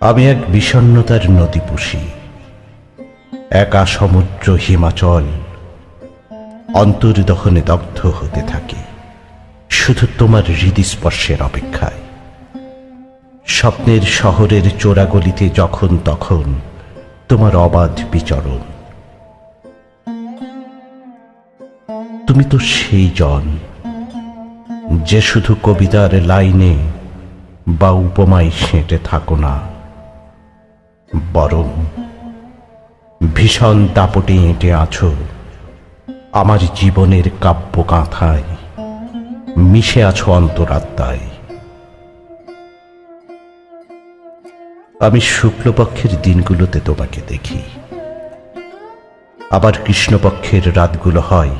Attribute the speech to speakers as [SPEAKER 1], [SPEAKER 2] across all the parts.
[SPEAKER 1] আমি এক বিষণ্নতার নদী পুষি। একা সমুদ্র হিমাচল অন্তর্দহনে দগ্ধ হতে থাকে। শুধু তোমার হৃদস্পর্শের অপেক্ষায়। স্বপ্নের শহরের চোরাগলিতে যখন তখন তোমার অবাধ বিচরণ। তুমি তো সেই জন যে শুধু কবিতার লাইনে বা উপমায় সেঁটে থাকো না। বরং ভীষণ দাপটে এঁটে আছো। আমার জীবনের কাব্য কাঁথায় মিশে আছো অন্তরাত্মায়। আমি শুক্লপক্ষের দিনগুলোতে তোমাকে দেখি। আবার কৃষ্ণপক্ষের রাতগুলো হয়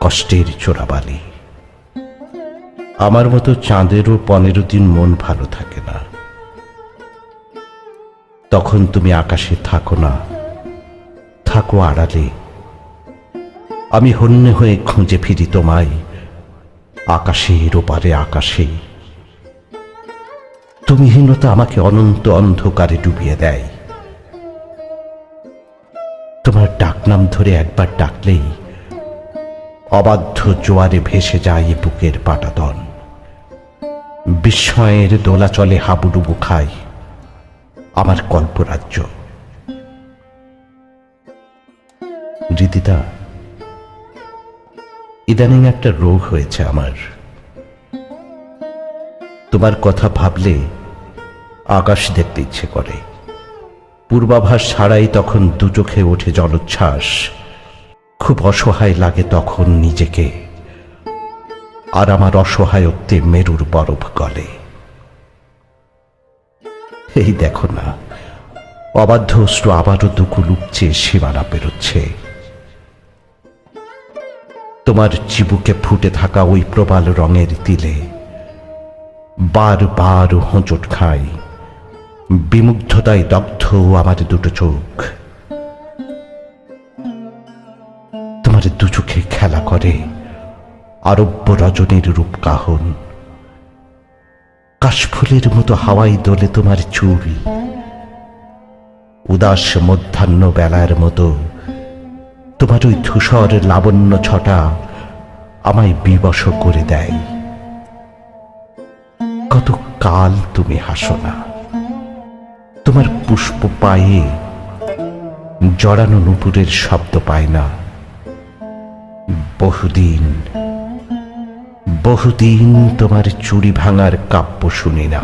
[SPEAKER 1] কষ্টের চোরাবালি। আমার মতো চাঁদেরও পনেরো দিন মন ভালো থাকে তখন তুমি আকাশে থাকো না। থাকো আড়ালে। আমি হন্যে হয়ে খুঁজে ফিরি তোমায়। আকাশের ওপারে আকাশে। তুমিহীনতা আমাকে অনন্ত অন্ধকারে ডুবিয়ে দেয়। তোমার ডাকনাম ধরে একবার ডাকলেই অবাধ্য জোয়ারে ভেসে যায় বুকের পাটাতন। বিস্ময়ের দোলাচলে হাবুডুবু খায়। আমার কল্পরাজ্য। রিদিতা, ইদানিং একটা রোগ হয়েছে আমার। তোমার কথা ভাবলে আকাশ দেখতে ইচ্ছে করে। পূর্বাভাস ছাড়াই তখন দু চোখে ওঠে জলোচ্ছ্বাস। খুব অসহায় লাগে তখন নিজেকে। আর আমার অসহায়ত্বে মেরুর বরফ গলে। এই দেখো না, অবাধ্য অশ্রু আবারও দুকুল উপচে সীমানা পেরোচ্ছে। তোমার চিবুকে ফুটে থাকা ওই প্রবাল রঙের তিলে বার বার হোঁচট খাই বিমুগ্ধতায় দগ্ধ আমার দুটো চোখ। তোমার দু চোখে খেলা করে আরব্য রজনীর রূপকাহন। কাশফুলের মতো হাওয়াই দোলে তোমার চুল। উদাস মধ্যাহ্ন বেলার মতো তোমার ওই ধূসর লাবণ্য ছটা আমায় বিবশ করে দেয়। কত কাল তুমি হাসো না। তোমার পুষ্প পায়ে জড়ানো নুপুরের শব্দ পায় না। বহুদিন বহুদিন তোমার চুরি ভাঙার কাব্য শুনি না।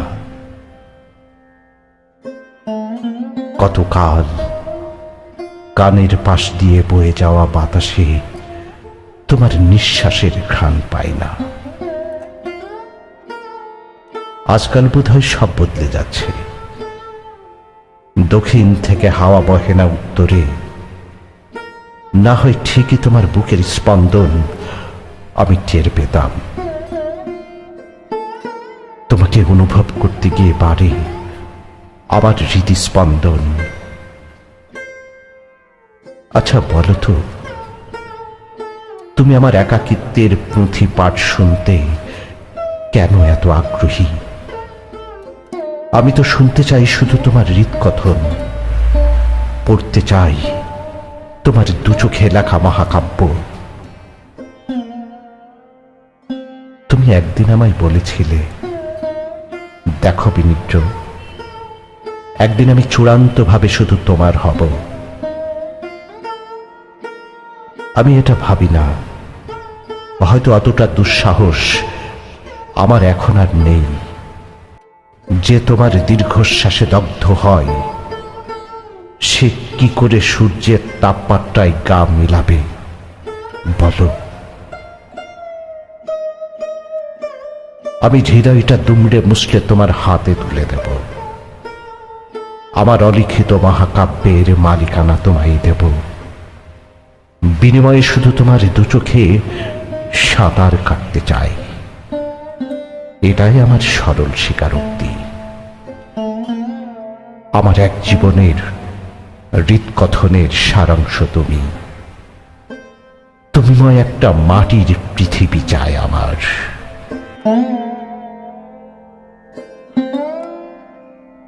[SPEAKER 1] কতকাল কানের পাশ দিয়ে বয়ে যাওয়া বাতাসে তোমার নিঃশ্বাসের ঘ্রাণ পাই না। আজকাল বোধহয় সব বদলে যাচ্ছে। দক্ষিণ থেকে হাওয়া বহে না উত্তরে। না হয় ঠিকই তোমার বুকের স্পন্দন আমি টের পেতাম। তোমাকে অনুভব করতে গিয়ে বাড়ে আবার হৃদস্পন্দন। আচ্ছা বলো তো, তুমি আমার একাকিত্বের পুঁথি পাঠ শুনতে কেন এত আগ্রহী? আমি তো শুনতে চাই শুধু তোমার হৃদকথন। পড়তে চাই তোমার দু চোখে লেখা মহাকাব্য। তুমি একদিন আমায় বলেছিলে, দেখো বিনিদ্র, একদিন আমি চূড়ান্তভাবে শুধু তোমার হব। আমি এটা ভাবি না, হয়তো অতটা দুঃসাহস আমার এখন আর নেই। যে তোমার দীর্ঘশ্বাসে দগ্ধ হয়, সে কি করে সূর্যের তাপমাত্রায় গা মিলাবে? বলো। আমি হৃদয়টা দুমড়ে মুসলে তোমার হাতে তুলে দেব। আমার অলিখিত মহাকাব্যের মালিকানা তোমায় দেব। বিনিময়ে শুধু তোমার দু চোখে সাঁতার কাটতে চাই। এটাই আমার সরল স্বীকারোক্তি। আমার এক জীবনের হৃৎকথনের সারাংশ তুমি। তুমিময় একটা মাটির পৃথিবী চাই আমার।